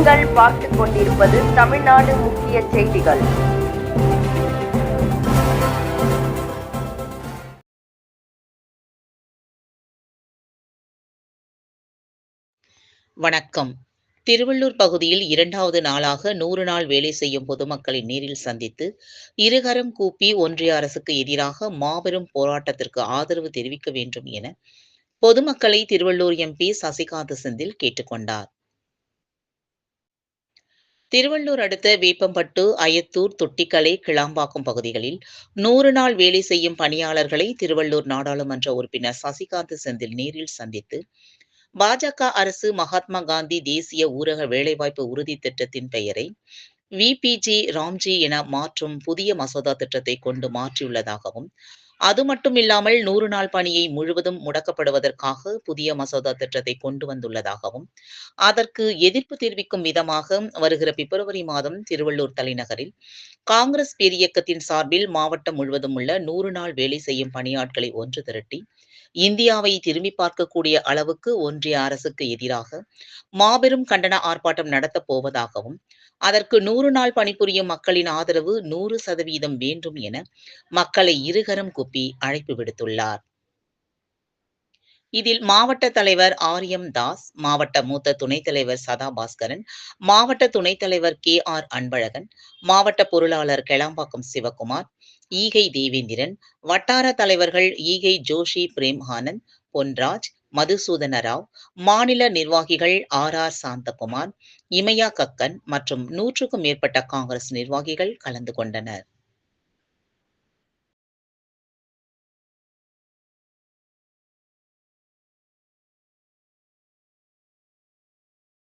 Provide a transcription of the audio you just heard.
நீங்கள் பார்த்துக் கொண்டிருப்பது தமிழ்நாடு முக்கிய செய்திகள். வணக்கம். திருவள்ளூர் பகுதியில் இரண்டாவது நாளாக நூறு நாள் வேலை செய்யும் பொதுமக்களை நேரில் சந்தித்து இருகரம் கூப்பி ஒன்றிய அரசுக்கு எதிராக மாபெரும் போராட்டத்திற்கு ஆதரவு தெரிவிக்க வேண்டும் என பொதுமக்களை திருவள்ளூர் எம்பி சசிகாந்த செந்தில் கேட்டுக்கொண்டார். திருவள்ளூர் அடுத்த வேப்பம்பட்டு அயத்தூர் தொட்டிக்கலை கிளாம்பாக்கம் பகுதிகளில் நூறு நாள் வேலை செய்யும் பணியாளர்களை திருவள்ளூர் நாடாளுமன்ற உறுப்பினர் சசிகாந்த் செந்தில் நேரில் சந்தித்து பாஜக அரசு மகாத்மா காந்தி தேசிய ஊரக வேலைவாய்ப்பு உறுதி திட்டத்தின் பெயரை விபிஜி ராம்ஜி என மாற்றும் புதிய மசோதா திட்டத்தை கொண்டு மாற்றியுள்ளதாகவும் அது மட்டுமில்லாமல் நூறு நாள் பணியை முழுவதும் முடக்கப்படுவதற்காக புதிய மசோதா திட்டத்தை கொண்டு வந்துள்ளதாகவும் அதற்கு எதிர்ப்பு தெரிவிக்கும் விதமாக வருகிற பிப்ரவரி மாதம் திருவள்ளூர் தலைநகரில் காங்கிரஸ் பேரியக்கத்தின் சார்பில் மாவட்டம் முழுவதும் உள்ள நூறு நாள் வேலை செய்யும் பணியாட்களை ஒன்று திரட்டி இந்தியாவை திரும்பி பார்க்கக்கூடிய அளவுக்கு ஒன்றிய அரசுக்கு எதிராக மாபெரும் கண்டன ஆர்ப்பாட்டம் நடத்தப் போவதாகவும் அதற்கு நூறு நாள் பணிபுரியும் மக்களின் ஆதரவு நூறு சதவீதம் வேண்டும் என மக்களை இருகரம் குப்பி அழைப்பு விடுத்துள்ளார். இதில் மாவட்ட தலைவர் ஆர் எம் தாஸ் மாவட்ட மூத்த துணைத் தலைவர் சதா பாஸ்கரன் மாவட்ட துணைத் தலைவர் கே ஆர் அன்பழகன் மாவட்ட பொருளாளர் கெளாம்பாக்கம் சிவகுமார் ஈகை தேவேந்திரன் வட்டார தலைவர்கள் ஈகை ஜோஷி பிரேம் ஆனந்த் பொன்ராஜ் மதுசூதன ராவ் மாநில நிர்வாகிகள் ஆர். ஆர். சாந்தகுமார் இமயா கக்கன் மற்றும் நூற்றுக்கும் மேற்பட்ட காங்கிரஸ் நிர்வாகிகள் கலந்து கொண்டனர்.